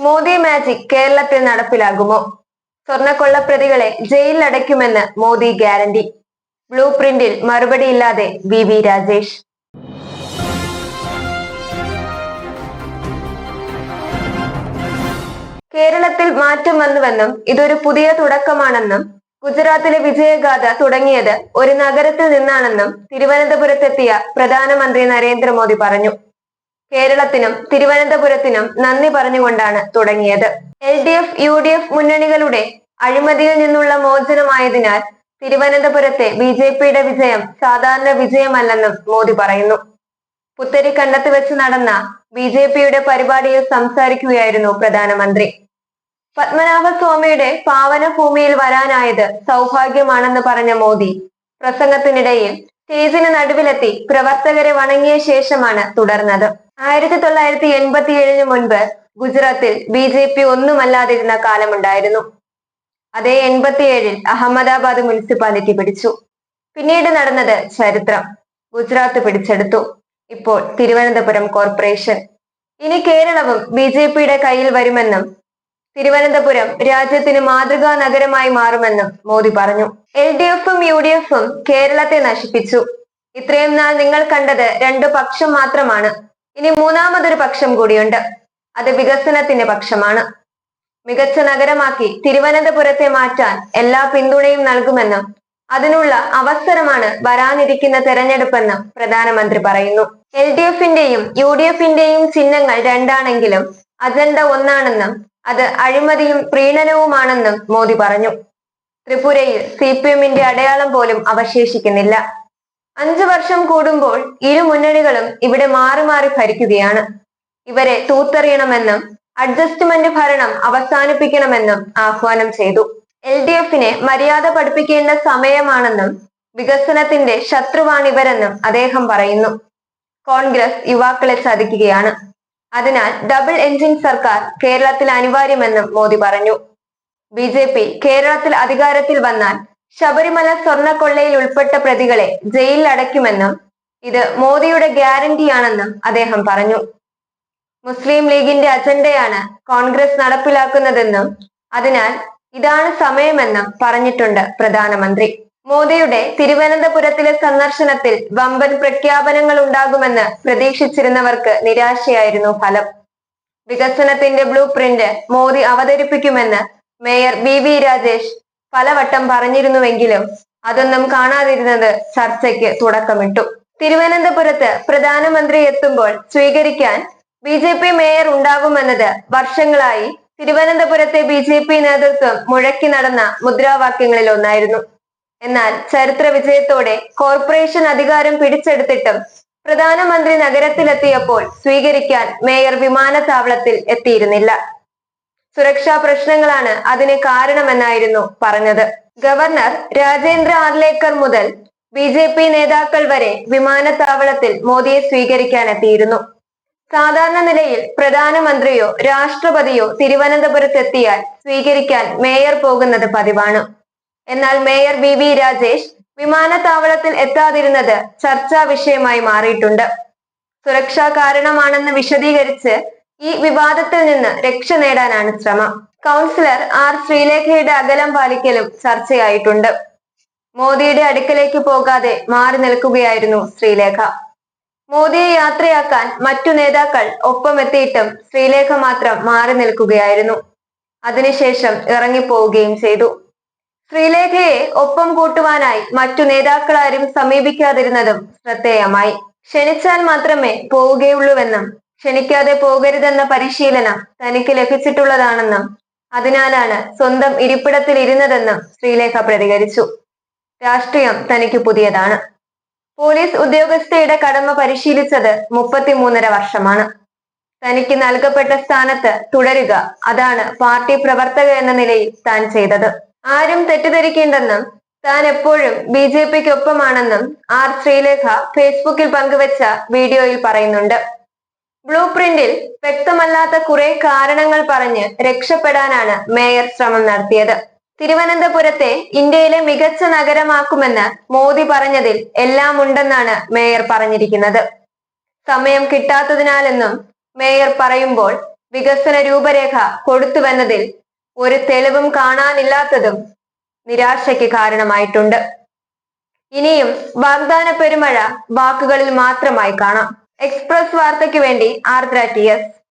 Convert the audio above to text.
Modi magic കേരളത്തിൽ നടപ്പിലാകുമോ? ജയിലിൽ ജയിലിലടയ്ക്കുമെന്ന് മോദി ഗ്യാരണ്ടി. ബ്ലൂ പ്രിന്റിൽ മറുപടിയില്ലാതെ വി വി രാജേഷ്. കേരളത്തിൽ മാറ്റം വന്നുവെന്നും ഇതൊരു പുതിയ തുടക്കമാണെന്നും ഗുജറാത്തിലെ വിജയഗാഥ തുടങ്ങിയത് ഒരു നഗരത്തിൽ നിന്നാണെന്നും തിരുവനന്തപുരത്തെത്തിയ പ്രധാനമന്ത്രി നരേന്ദ്രമോദി പറഞ്ഞു. കേരളത്തിനും തിരുവനന്തപുരത്തിനും നന്ദി പറഞ്ഞുകൊണ്ടാണ് തുടങ്ങിയത്. L D F U D F മുന്നണികളുടെ അഴിമതിയിൽ നിന്നുള്ള മോചനമായതിനാൽ തിരുവനന്തപുരത്തെ ബി ജെ പിയുടെ വിജയം സാധാരണ വിജയമല്ലെന്നും മോദി പറയുന്നു. പുത്തരി പുത്തരിക്കണ്ടത്ത് വെച്ച് നടന്ന ബി ജെ പിയുടെ പരിപാടിയിൽ സംസാരിക്കുകയായിരുന്നു പ്രധാനമന്ത്രി. പത്മനാഭസ്വാമിയുടെ പാവന ഭൂമിയിൽ വരാനായത് സൗഭാഗ്യമാണെന്ന് പറഞ്ഞ മോദി പ്രസംഗത്തിനിടയിൽ സ്റ്റേജിന് നടുവിലെത്തി പ്രവർത്തകരെ വണങ്ങിയ ശേഷമാണ് തുടർന്നത്. ആയിരത്തി തൊള്ളായിരത്തി എൺപത്തി ഏഴിന് മുൻപ് ഗുജറാത്തിൽ ബി ജെ പി ഒന്നുമല്ലാതിരുന്ന കാലമുണ്ടായിരുന്നു. അതേ എൺപത്തിയേഴിൽ അഹമ്മദാബാദ് മുനിസിപ്പാലിറ്റി പിടിച്ചു. പിന്നീട് നടന്നത് ചരിത്രം. ഗുജറാത്ത് പിടിച്ചെടുത്തു. ഇപ്പോൾ തിരുവനന്തപുരം കോർപ്പറേഷൻ. ഇനി കേരളവും ബി ജെ പിയുടെ കയ്യിൽ വരുമെന്നും തിരുവനന്തപുരം രാജ്യത്തിന് മാതൃകാ നഗരമായി മാറുമെന്നും മോദി പറഞ്ഞു. എൽ ഡി എഫും യു ഡി എഫും കേരളത്തെ നശിപ്പിച്ചു. ഇത്രയും നാൾ നിങ്ങൾ കണ്ടത് രണ്ടു പക്ഷം മാത്രമാണ്. ഇനി മൂന്നാമതൊരു പക്ഷം കൂടിയുണ്ട്. അത് വികസനത്തിന്റെ പക്ഷമാണ്. മികച്ച നഗരമാക്കി തിരുവനന്തപുരത്തെ മാറ്റാൻ എല്ലാ പിന്തുണയും നൽകുമെന്നും അതിനുള്ള അവസരമാണ് വരാനിരിക്കുന്ന തെരഞ്ഞെടുപ്പെന്നും പ്രധാനമന്ത്രി പറയുന്നു. എൽ ഡി എഫിന്റെയും യു ഡി എഫിന്റെയും ചിഹ്നങ്ങൾ രണ്ടാണെങ്കിലും അജണ്ട ഒന്നാണെന്നും അത് അഴിമതിയും പ്രീണനവുമാണെന്നും മോദി പറഞ്ഞു. ത്രിപുരയിൽ സി പി എമ്മിന്റെ അടയാളം പോലും അവശേഷിക്കുന്നില്ല. അഞ്ചു വർഷം കൂടുമ്പോൾ ഇരു മുന്നണികളും ഇവിടെ മാറി മാറി ഭരിക്കുകയാണ്. ഇവരെ തൂത്തെറിയണമെന്നും അഡ്ജസ്റ്റ്മെന്റ് ഭരണം അവസാനിപ്പിക്കണമെന്നും ആഹ്വാനം ചെയ്തു. എൽ ഡി എഫിനെ മര്യാദ പഠിപ്പിക്കേണ്ട സമയമാണെന്നും വികസനത്തിന്റെ ശത്രുവാണിവരെന്നും അദ്ദേഹം പറയുന്നു. കോൺഗ്രസ് യുവാക്കളെ ചതിക്കുകയാണ്. അതിനാൽ ഡബിൾ എഞ്ചിൻ സർക്കാർ കേരളത്തിൽ അനിവാര്യമെന്നും മോദി പറഞ്ഞു. ബി കേരളത്തിൽ അധികാരത്തിൽ വന്നാൽ ശബരിമല സ്വർണക്കൊള്ളയിൽ ഉൾപ്പെട്ട പ്രതികളെ ജയിലിൽ അടയ്ക്കുമെന്നും ഇത് മോദിയുടെ ഗ്യാരണ്ടിയാണെന്നും അദ്ദേഹം പറഞ്ഞു. മുസ്ലിം ലീഗിന്റെ അജണ്ടയാണ് കോൺഗ്രസ് നടപ്പിലാക്കുന്നതെന്നും അതിനാൽ ഇതാണ് സമയമെന്നും പറഞ്ഞിട്ടുണ്ട് പ്രധാനമന്ത്രി. മോദിയുടെ തിരുവനന്തപുരത്തിലെ സന്ദർശനത്തിൽ വമ്പൻ പ്രഖ്യാപനങ്ങൾ ഉണ്ടാകുമെന്ന് പ്രതീക്ഷിച്ചിരുന്നവർക്ക് നിരാശയായിരുന്നു ഫലം. വികസനത്തിന്റെ ബ്ലൂ പ്രിന്റ് മോദി അവതരിപ്പിക്കുമെന്ന് മേയർ ബി വി രാജേഷ് പലവട്ടം പറഞ്ഞിരുന്നുവെങ്കിലും അതൊന്നും കാണാതിരുന്നത് ചർച്ചയ്ക്ക് തുടക്കമിട്ടു. തിരുവനന്തപുരത്ത് പ്രധാനമന്ത്രി എത്തുമ്പോൾ സ്വീകരിക്കാൻ ബി ജെ പി മേയർ ഉണ്ടാകുമെന്നത് വർഷങ്ങളായി തിരുവനന്തപുരത്തെ ബി ജെ പി നേതൃത്വം മുഴക്കി നടന്ന മുദ്രാവാക്യങ്ങളിൽ ഒന്നായിരുന്നു. എന്നാൽ ചരിത്ര വിജയത്തോടെ കോർപ്പറേഷൻ അധികാരം പിടിച്ചെടുത്തിട്ടും പ്രധാനമന്ത്രി നഗരത്തിലെത്തിയപ്പോൾ സ്വീകരിക്കാൻ മേയർ വിമാനത്താവളത്തിൽ എത്തിയിരുന്നില്ല. സുരക്ഷാ പ്രശ്നങ്ങളാണ് അതിന് കാരണമെന്നായിരുന്നു പറഞ്ഞത്. ഗവർണർ രാജേന്ദ്ര ആർലേക്കർ മുതൽ ബി ജെ പി നേതാക്കൾ വരെ വിമാനത്താവളത്തിൽ മോദിയെ സ്വീകരിക്കാനെത്തിയിരുന്നു. സാധാരണ നിലയിൽ പ്രധാനമന്ത്രിയോ രാഷ്ട്രപതിയോ തിരുവനന്തപുരത്തെത്തിയാൽ സ്വീകരിക്കാൻ മേയർ പോകുന്നത് പതിവാണ്. എന്നാൽ മേയർ ബി വി രാജേഷ് വിമാനത്താവളത്തിൽ എത്താതിരുന്നത് ചർച്ചാ വിഷയമായി മാറിയിട്ടുണ്ട്. സുരക്ഷാ കാരണമാണെന്ന് വിശദീകരിച്ച് ഈ വിവാദത്തിൽ നിന്ന് രക്ഷ നേടാനാണ് ശ്രമം. കൗൺസിലർ ആർ ശ്രീലേഖയുടെ അകലം പാലിക്കലും ചർച്ചയായിട്ടുണ്ട്. മോദിയുടെ അടുക്കലേക്ക് പോകാതെ മാറി നിൽക്കുകയായിരുന്നു ശ്രീലേഖ. മോദിയെ യാത്രയാക്കാൻ മറ്റു നേതാക്കൾ ഒപ്പമെത്തിയിട്ടും ശ്രീലേഖ മാത്രം മാറി നിൽക്കുകയായിരുന്നു. അതിനുശേഷം ഇറങ്ങിപ്പോവുകയും ചെയ്തു. ശ്രീലേഖയെ ഒപ്പം കൂട്ടുവാനായി മറ്റു നേതാക്കളാരും സമീപിക്കാതിരുന്നതും ശ്രദ്ധേയമായി. ക്ഷണിച്ചാൽ മാത്രമേ പോവുകയുള്ളൂവെന്നും ക്ഷണിക്കാതെ പോകരുതെന്ന പരിശീലനം തനിക്ക് ലഭിച്ചിട്ടുള്ളതാണെന്നും അതിനാലാണ് സ്വന്തം ഇരിപ്പിടത്തിൽ ഇരുന്നതെന്നും ശ്രീലേഖ പ്രതികരിച്ചു. രാഷ്ട്രീയം തനിക്ക് പുതിയതാണ്. പോലീസ് ഉദ്യോഗസ്ഥയുടെ കടമ പരിശീലിച്ചത് മുപ്പത്തിമൂന്നര വർഷമാണ്. തനിക്ക് നൽകപ്പെട്ട സ്ഥാനത്ത് തുടരുക അതാണ് പാർട്ടി പ്രവർത്തക എന്ന നിലയിൽ താൻ ചെയ്തത്. ആരും തെറ്റിദ്ധരിക്കേണ്ടെന്നും താൻ എപ്പോഴും ബി ജെ പിക്ക് ഒപ്പമാണെന്നും ആർ ശ്രീലേഖ ഫേസ്ബുക്കിൽ പങ്കുവച്ച വീഡിയോയിൽ പറയുന്നുണ്ട്. ബ്ലൂ പ്രിന്റിൽ വ്യക്തമല്ലാത്ത കുറെ കാരണങ്ങൾ പറഞ്ഞ് രക്ഷപ്പെടാനാണ് മേയർ ശ്രമം നടത്തിയത്. തിരുവനന്തപുരത്തെ ഇന്ത്യയിലെ മികച്ച നഗരമാക്കുമെന്ന് മോദി പറഞ്ഞതിൽ എല്ലാം ഉണ്ടെന്നാണ് മേയർ പറഞ്ഞിരിക്കുന്നത്. സമയം കിട്ടാത്തതിനാലെന്നും മേയർ പറയുമ്പോൾ വികസന രൂപരേഖ കൊടുത്തുവെന്നതിൽ ഒരു തെളിവും കാണാനില്ലാത്തതും നിരാശയ്ക്ക് കാരണമായിട്ടുണ്ട്. ഇനിയും വാഗ്ദാന പെരുമഴ വാക്കുകളിൽ മാത്രമായി കാണാം. എക്സ്പ്രസ് വാർത്തയ്ക്ക് വേണ്ടി ആർദ്ര ടി എസ്.